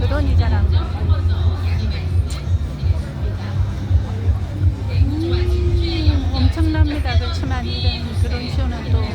그런이잖아 음, 엄청납니다. 그렇지만 이런 그런 쇼는 또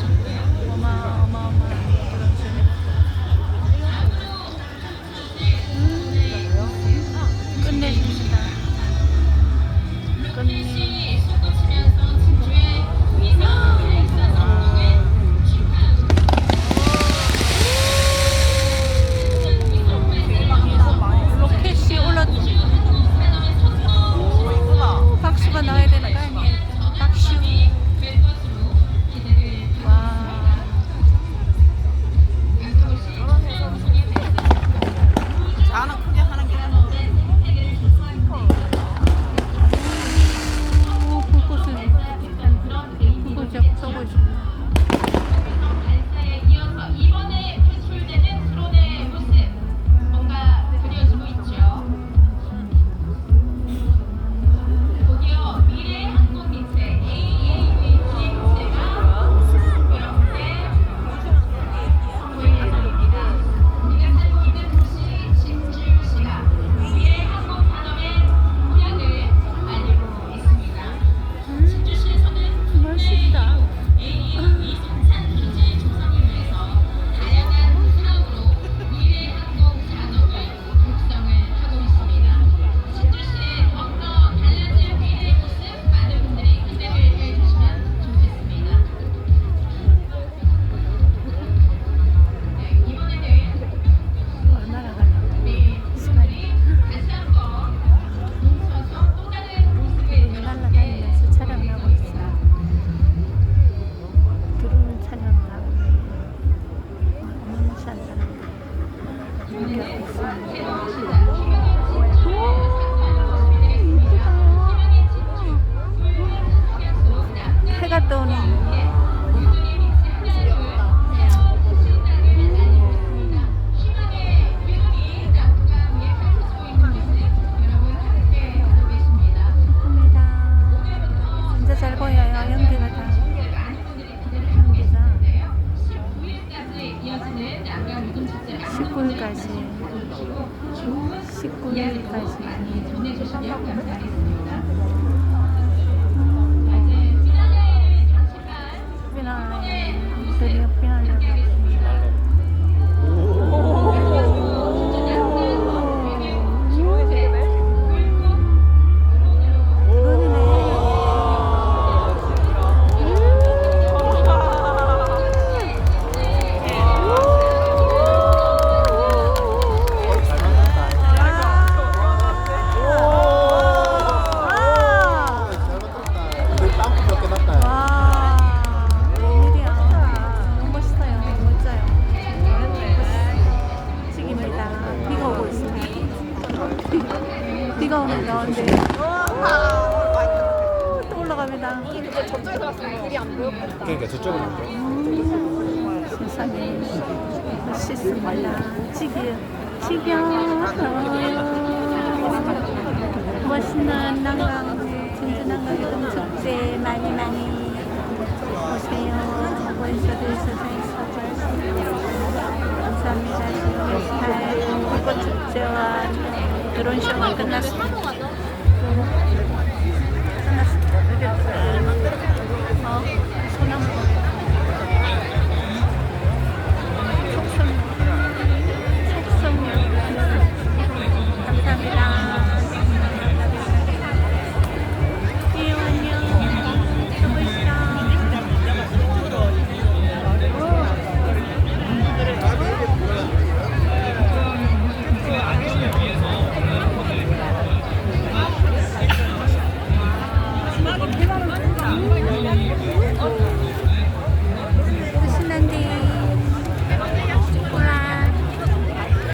올라갑니다. 저쪽에서 봤으면 길이 안 보였겠다. 그러니까 저쪽으로 갈게요. 세상에 멋있습니다. 지금 지겨워요. 멋있는 난강, 진주 난강 이동 축제 많이 많이 오세요. 있어서 있어서 감사합니다. 지금 불꽃 축제와 드론 쇼가 끝났습니다.